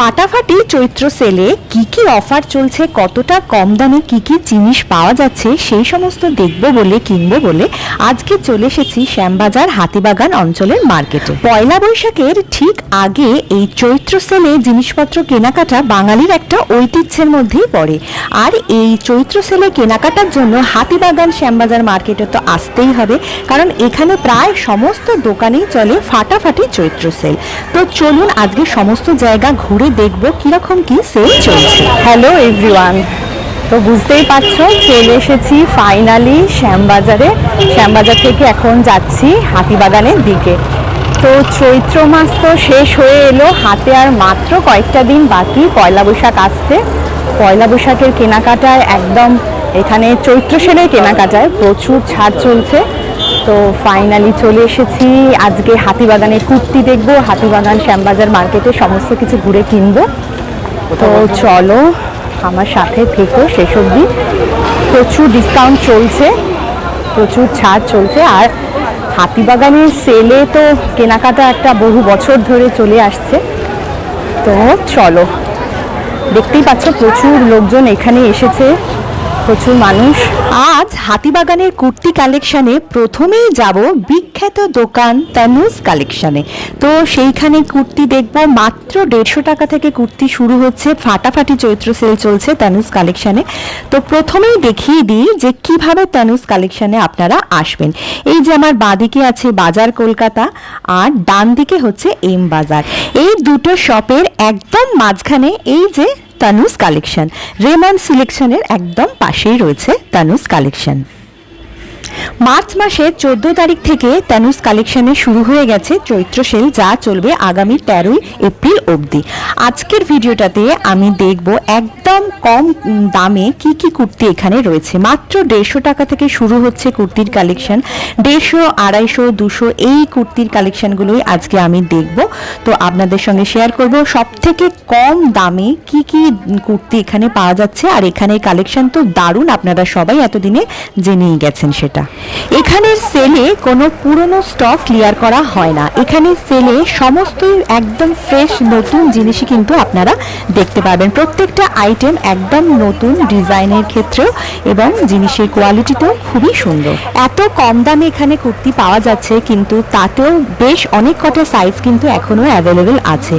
ফাটাফাটি চৈত্র সেলে কি কি অফার চলছে, কতটা কম দামে কি কি জিনিস পাওয়া যাচ্ছে, সেই সমস্ত দেখব বলে, কিনবো বলে আজকে চলে এসেছি শ্যামবাজার হাতিবাগান অঞ্চলের মার্কেটে। পয়লা বৈশাখের ঠিক আগে এই চৈত্র সেলে জিনিসপত্র কেনাকাটা বাঙালির একটা ঐতিহ্যের মধ্যেই পড়ে। আর এই চৈত্র সেলে কেনাকাটার জন্য হাতিবাগান শ্যামবাজার মার্কেটে তো আসতেই হবে, কারণ এখানে প্রায় সমস্ত দোকানেই চলে ফাটাফাটি চৈত্র সেল। তো চলুন আজকে সমস্ত জায়গা ঘুরে দেখব কীরকম কি সেল চলছে। হ্যালো এভরিওয়ান তো বুঝতেই পারছ, চলে এসেছি ফাইনালি শ্যামবাজারে। শ্যামবাজার থেকে এখন যাচ্ছি হাতিবাগানের দিকে। তো চৈত্র মাস তো শেষ হয়ে এলো, হাতে আর মাত্র কয়েকটা দিন বাকি, পয়লা বৈশাখ আসতে পয়লা বৈশাখের কেনাকাটায় একদম এখানে চৈত্র সেলের কেনাকাটায় প্রচুর ছাড় চলছে। তো ফাইনালি চলে এসেছি। আজকে হাতিবাগানে কুর্তি দেখব, হাতিবাগান শ্যামবাজার মার্কেটে সমস্ত কিছু ঘুরে কিনবো। তো চলো, আমার সাথে থেকো শেষ অবধি। প্রচুর ডিসকাউন্ট চলছে, প্রচুর ছাড় চলছে। আর হাতিবাগানের সেলে তো কেনাকাটা একটা বহু বছর ধরে চলে আসছে। তো চলো, দেখতেই পাচ্ছ প্রচুর লোকজন এখানে এসেছে। প্রচুর মানুষ। আজ হাতিবাগানের কুর্তি কালেকশনে প্রথমেই যাব বিখ্যাত দোকান তানুজ কালেকশনে। তো সেইখানে কুর্তি দেখব, মাত্র দেড়শো টাকা থেকে কুর্তি শুরু হচ্ছে, ফাটাফাটি চৈত্র সেল চলছে তানুজ কালেকশনে। তো প্রথমেই দেখিয়ে দিই যে কীভাবে তানুজ কালেকশনে আপনারা আসবেন। এই যে আমার বাঁদিকে আছে বাজার কলকাতা, আর ডান দিকে হচ্ছে এম বাজার। এই দুটো শপের একদম মাঝখানে এই যে তানুস কালেকশন। রেমন সিলেকশনের একদম পাশেই রয়েছে তানুস কালেকশন। মার্চ মাসের চোদ্দ তারিখ থেকে তানুস কালেকশনে শুরু হয়ে গেছে চৈত্র সেল যা চলবে আগামী তেরোই এপ্রিল অবধি। আজকের ভিডিওটাতে আমি দেখব একদম কম দামে কি কি কুর্তি এখানে রয়েছে। মাত্র দেড়শো টাকা থেকে শুরু হচ্ছে কুর্তির কালেকশন দেড়শো, আড়াইশো, দুশো এই কুর্তির কালেকশনগুলোই আজকে আমি দেখব। তো আপনাদের সঙ্গে শেয়ার করব সব থেকে কম দামে কি কি কুর্তি এখানে পাওয়া যাচ্ছে। আর এখানে কালেকশন তো দারুণ, আপনারা সবাই এতদিনে জেনেই গেছেন সেটা। এখানের সেলে কোনো পুরনো স্টক ক্লিয়ার করা হয় না। এখানে সেলে সমস্ত একদম ফ্রেশ নতুন জিনিসই কিন্তু আপনারা দেখতে পারবেন। প্রত্যেকটা আইটেম একদম নতুন ডিজাইনের ক্ষেত্রেও এবং জিনিসের কোয়ালিটিটাও খুবই সুন্দর। এত কম দামে এখানে কুর্তি পাওয়া যাচ্ছে, কিন্তু তাতেও বেশ অনেক কটা সাইজ কিন্তু এখনও অ্যাভেলেবেল আছে।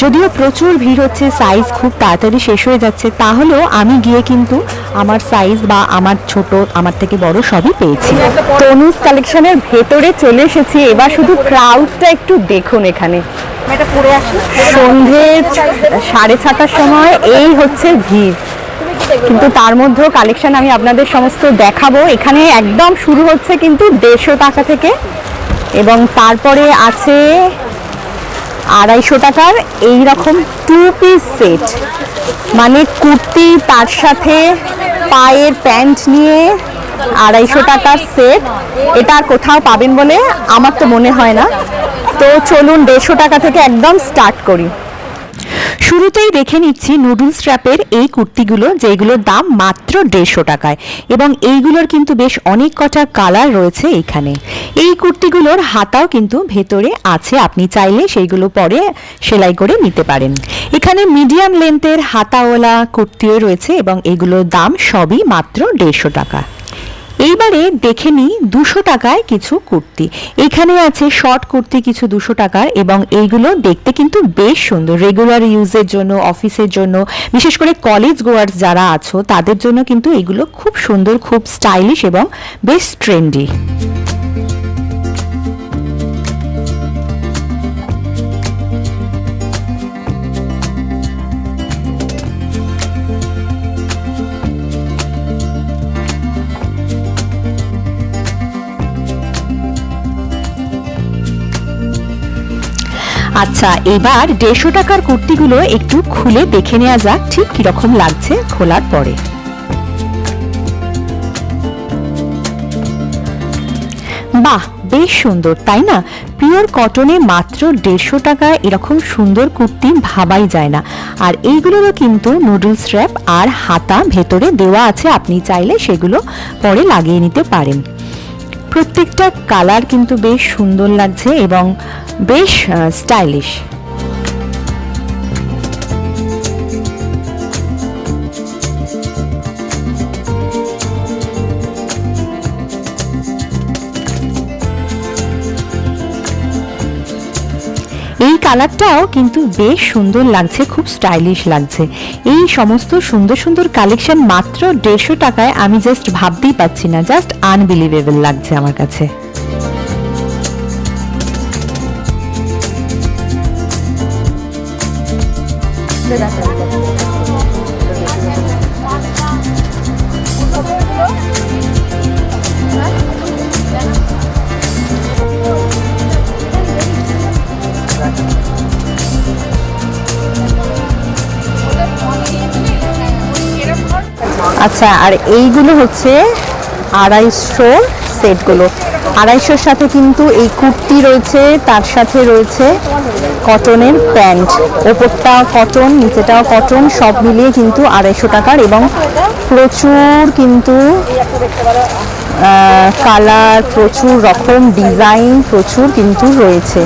যদিও প্রচুর ভিড় হচ্ছে সাইজ খুব তাড়াতাড়ি শেষ হয়ে যাচ্ছে, তাহলেও আমি গিয়ে কিন্তু আমার সাইজ বা আমার ছোট, আমার থেকে বড় সবই পেয়েছি। তনুজ কালেকশনের ভেতরে চলে এসেছি। এবার শুধু ক্রাউডটা একটু দেখুন এখানে। সন্ধে সাড়ে ছটার সময় এই হচ্ছে ভিড়। কিন্তু তার মধ্যেও কালেকশন আমি আপনাদের সমস্ত দেখাবো। এখানে একদম শুরু হচ্ছে কিন্তু দেড়শো টাকা থেকে। এবং তারপরে আছে আড়াইশো টাকার এই রকম টু পিস সেট মানে কুর্তি তার সাথে পায়ের প্যান্ট নিয়ে আড়াইশো টাকার সেট। এটা কোথাও পাবেন বলে আমার তো মনে হয় না। তো চলুন দেড়শো টাকা থেকে একদম স্টার্ট করি। শুরুতেই দেখে নিচ্ছি নুডলস ট্র্যাপের এই কুর্তিগুলো, যেগুলোর দাম মাত্র দেড়শো টাকায়। এবং এইগুলোর কিন্তু বেশ অনেক কটা কালার রয়েছে এখানে। এই কুর্তিগুলোর হাতাও কিন্তু ভেতরে আছে, আপনি চাইলে সেইগুলো পরে সেলাই করে নিতে পারেন। এখানে মিডিয়াম লেন্থের হাতাওয়ালা কুর্তিও রয়েছে এবং এগুলোর দাম সবই মাত্র দেড়শো টাকা। এইবারে দেখে নিই দুশো টাকায় কিছু কুর্তি। এখানে আছে শর্ট কুর্তি কিছু দুশো টাকার এবং এইগুলো দেখতে কিন্তু বেশ সুন্দর। রেগুলার ইউজের জন্য অফিসের জন্য, বিশেষ করে কলেজ গোয়ার্স যারা আছো, তাদের জন্য কিন্তু এগুলো খুব সুন্দর, খুব স্টাইলিশ এবং বেশ ট্রেন্ডি আচ্ছা এবার দেড়শো টাকার কুর্তিগুলো একটু খুলে দেখে নেওয়া যাক ঠিক কীরকম লাগছে খোলার পরে। বাহ, বেশ সুন্দর, তাই না? পিওর কটনে মাত্র দেড়শো টাকায় এরকম সুন্দর কুর্তি ভাবাই যায় না। আর এইগুলোরও কিন্তু নুডলস স্ট্র্যাপ আর হাতা ভেতরে দেওয়া আছে, আপনি চাইলে সেগুলো পরে লাগিয়ে নিতে পারেন। প্রত্যেকটা কালার কিন্তু বেশ সুন্দর লাগছে এবং বেশ স্টাইলিশ কালারটাও কিন্তু বেশ সুন্দর লাগছে, খুব স্টাইলিশ লাগছে। এই সমস্ত সুন্দর সুন্দর কালেকশন মাত্র দেড়শো টাকায় আমি জাস্ট ভাবতেই পাচ্ছি না জাস্ট আনবিলিভেবল লাগছে আমার কাছে। আচ্ছা আর এইগুলো হচ্ছে আড়াইশো সেটগুলো। আড়াইশোর সাথে কিন্তু এই কুর্তি রয়েছে, তার সাথে রয়েছে কটনের প্যান্ট। ওপরটা কটন, নিচেটাও কটন, সব মিলিয়ে কিন্তু আড়াইশো টাকার এবং প্রচুর কিন্তু কালার, প্রচুর রকম ডিজাইন প্রচুর কিন্তু রয়েছে।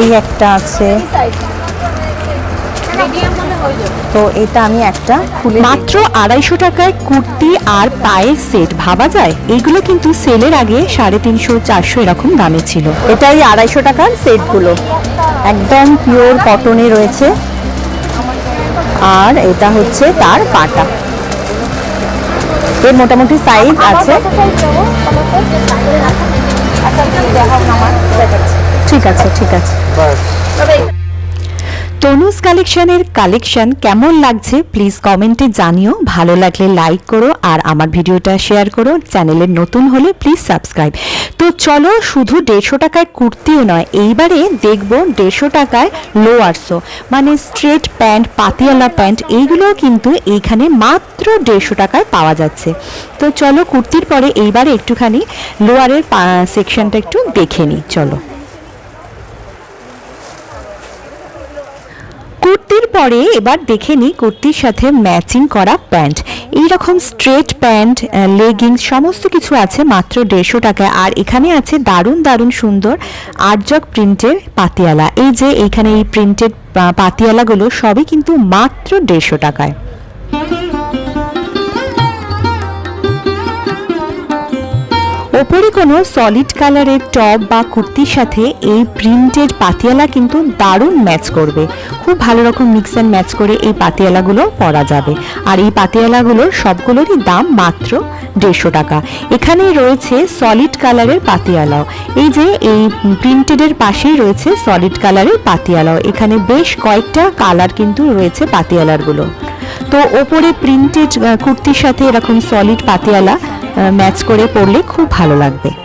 এই একটা আছে। তো এটা আমি একটা খুলে মাত্র আড়াইশো টাকায় কুর্তি আর পায়ের সেট ভাবা যায়? এইগুলো কিন্তু সেলের আগে সাড়ে তিনশো চারশো এরকম দামে ছিল। এটাই আড়াইশো টাকার সেটগুলো। একদম পিওর কটনে রয়েছে। আর এটা হচ্ছে তার পাটা। এর মোটামুটি সাইজ আছে। ঠিক আছে ঠিক আছে। তনুজ কালেকশনের কালেকশন কেমন লাগছে প্লিজ কমেন্টে জানিও। ভালো লাগলে লাইক করো আর আমার ভিডিওটা শেয়ার করো। চ্যানেলের নতুন হলে প্লিজ সাবস্ক্রাইব। তো চলো শুধু দেড়শো টাকায় কুর্তিও নয় এইবারে দেখব দেড়শো টাকায় লোয়ার্সও মানে স্ট্রেট প্যান্ট পাতিয়ালা প্যান্ট এইগুলোও কিন্তু এইখানে মাত্র দেড়শো টাকায় পাওয়া যাচ্ছে। তো চলো কুর্তির পরে এইবারে একটুখানি লোয়ারের সেকশনটা একটু দেখে নিই চলো। কুর্তির পরে এবার দেখে নিই কুর্তির সাথে ম্যাচিং করা প্যান্ট। এইরকম স্ট্রেট প্যান্ট লেগিংস, সমস্ত কিছু আছে মাত্র দেড়শো টাকায়। আর এখানে আছে দারুণ দারুণ সুন্দর আর্জক প্রিন্টের পাতিয়ালা। এই যে এইখানে এই প্রিন্টেড পাতিয়ালাগুলো সবই কিন্তু মাত্র দেড়শো টাকায়। ওপরে কোনো সলিড কালারের টপ বা কুর্তির সাথে এই প্রিন্টেড পাতিয়ালা কিন্তু দারুণ ম্যাচ করবে। খুব ভালো রকম মিক্স অ্যান্ড ম্যাচ করে এই পাতিয়ালাগুলো পরা যাবে। আর এই পাতিয়ালাগুলোর সবগুলোরই দাম মাত্র দেড়শো টাকা। এখানে রয়েছে সলিড কালারের পাতিয়ালাও। এই যে এই প্রিন্টেডের পাশেই রয়েছে সলিড কালারের পাতিয়ালাও। এখানে বেশ কয়েকটা কালার কিন্তু রয়েছে পাতিয়ালারগুলো। তো ওপরে প্রিন্টেড কুর্তির সাথে এরকম সলিড পাতিয়ালা ম্যাচ করে পড়লে খুব ভালো লাগবে।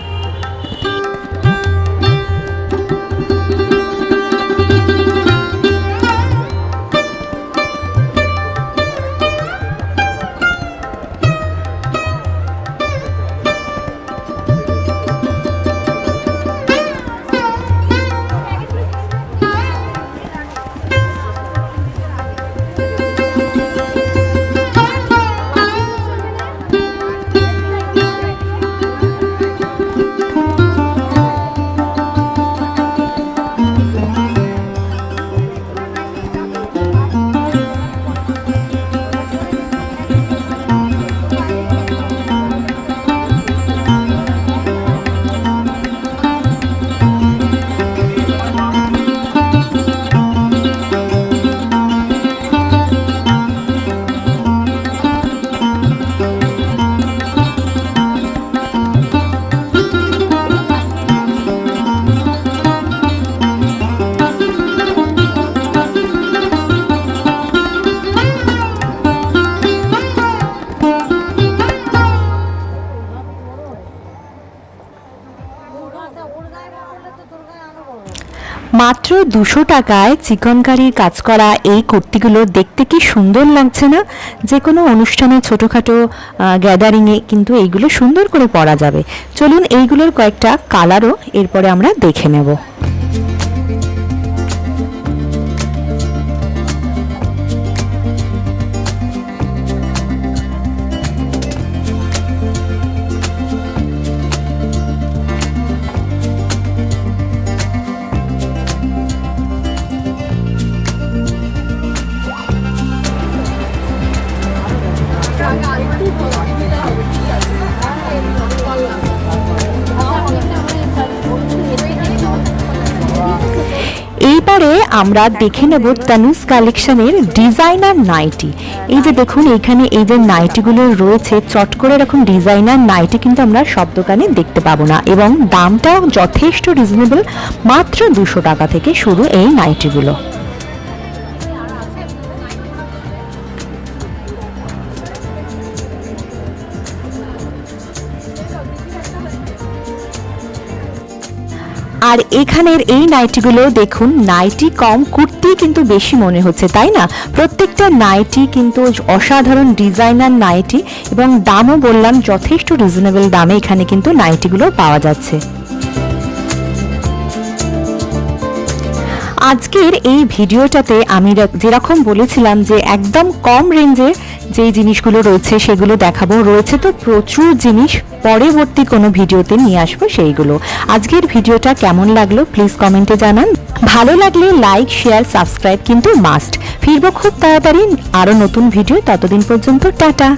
মাত্র দুশো টাকায় চিকনকারির কাজ করা এই কুর্তিগুলো দেখতে কি সুন্দর লাগছে না? যে কোনো অনুষ্ঠানে ছোটোখাটো গ্যাদারিংয়ে কিন্তু এইগুলো সুন্দর করে পরা যাবে। চলুন এইগুলোর কয়েকটা কালারও এরপরে আমরা দেখে নেব। আমরা দেখে নেব তানুস কালেকশনের ডিজাইনার নাইটি। এই যে দেখুন, এখানে এই যে নাইটিগুলো রয়েছে, চট করে এরকম ডিজাইনার নাইটি কিন্তু আমরা সব দোকানে দেখতে পাবো না। এবং দামটাও যথেষ্ট রিজনেবল মাত্র দুশো টাকা থেকে শুরু এই নাইটিগুলো। আর এখানের এই নাইটিগুলো দেখুন, নাইটি কম, কুর্তি কিন্তু বেশি মনে হচ্ছে, তাই না? প্রত্যেকটা নাইটি কিন্তু অসাধারণ ডিজাইনার নাইটি এবং দামও বললাম, যথেষ্ট রিজনেবল দামে এখানে কিন্তু নাইটিগুলো পাওয়া যাচ্ছে। আজকের এই ভিডিওটাতে আমি যেরকম বলেছিলাম যে একদম কম রেঞ্জে যে জিনিসগুলো রয়েছে সেগুলো দেখাবো। রয়েছে তো প্রচুর জিনিস, পরবর্তী কোনো ভিডিওতে নিয়ে আসব সেইগুলো। আজকের ভিডিওটা কেমন লাগল প্লিজ কমেন্টে জানান। ভালো লাগলে লাইক শেয়ার সাবস্ক্রাইব কিন্তু মাস্ট ফিরবো খুব তাড়াতাড়ি আরও নতুন ভিডিও। ততদিন পর্যন্ত টাটা।